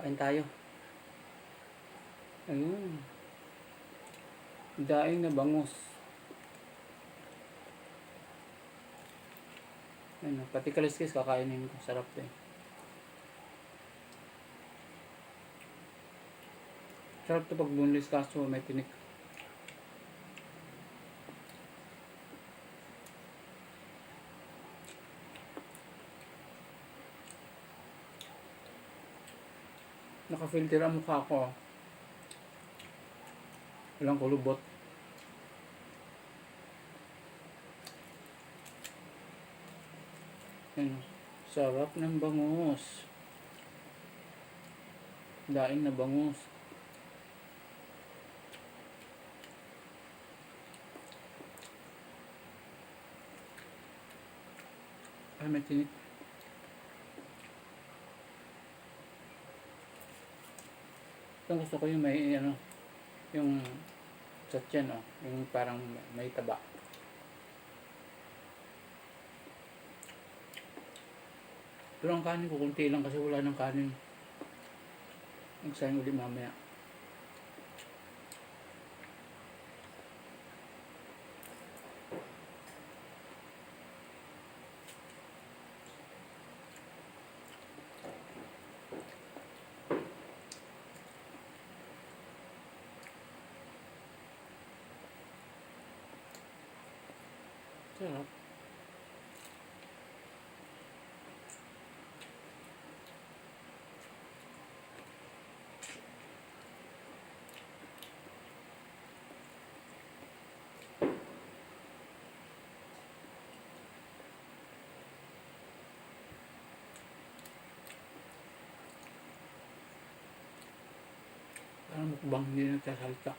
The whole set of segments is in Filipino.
Kain tayo. Ayun. Daing na bangus. Ayun, pati kaliskis kakainin ko. Sarap din. Sarap to pag bunlis kaso may tinik. Naka-filter ang mukha ko. Walang kulubot. Ayun. Sarap ng bangus. Daing na bangus. Ay, may tinik. Ito gusto ko yung may ano, yung sa tiyan, oh, yung parang may taba. Pero ang kanin ko, kunti lang kasi wala ng kanin. Magsayang ulit mamaya. Sarap. Parang mukbang hindi nagsasalita.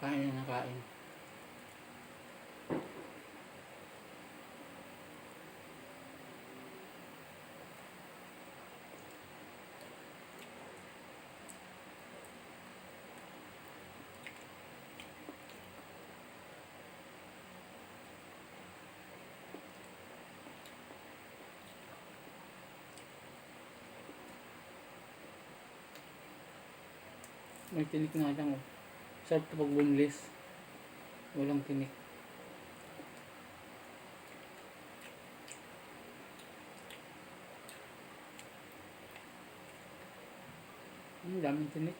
Kain na kain. May tinik nga lang oh. Sarap to pag bunlis. Walang tinik. Ang daming tinik.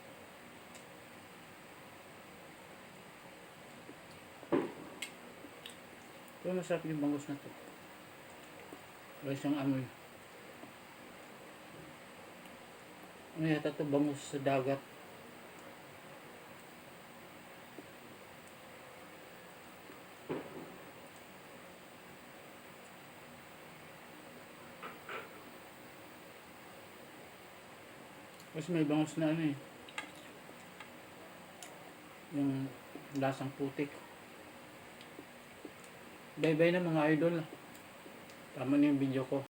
Pero masarap yung bangus na to. Wala siyang amoy. Ano yata to bangus sa dagat. Kasi may bangus na ano eh. Yung lasang putik. Bye-bye na mga idol. Tama na yung video ko.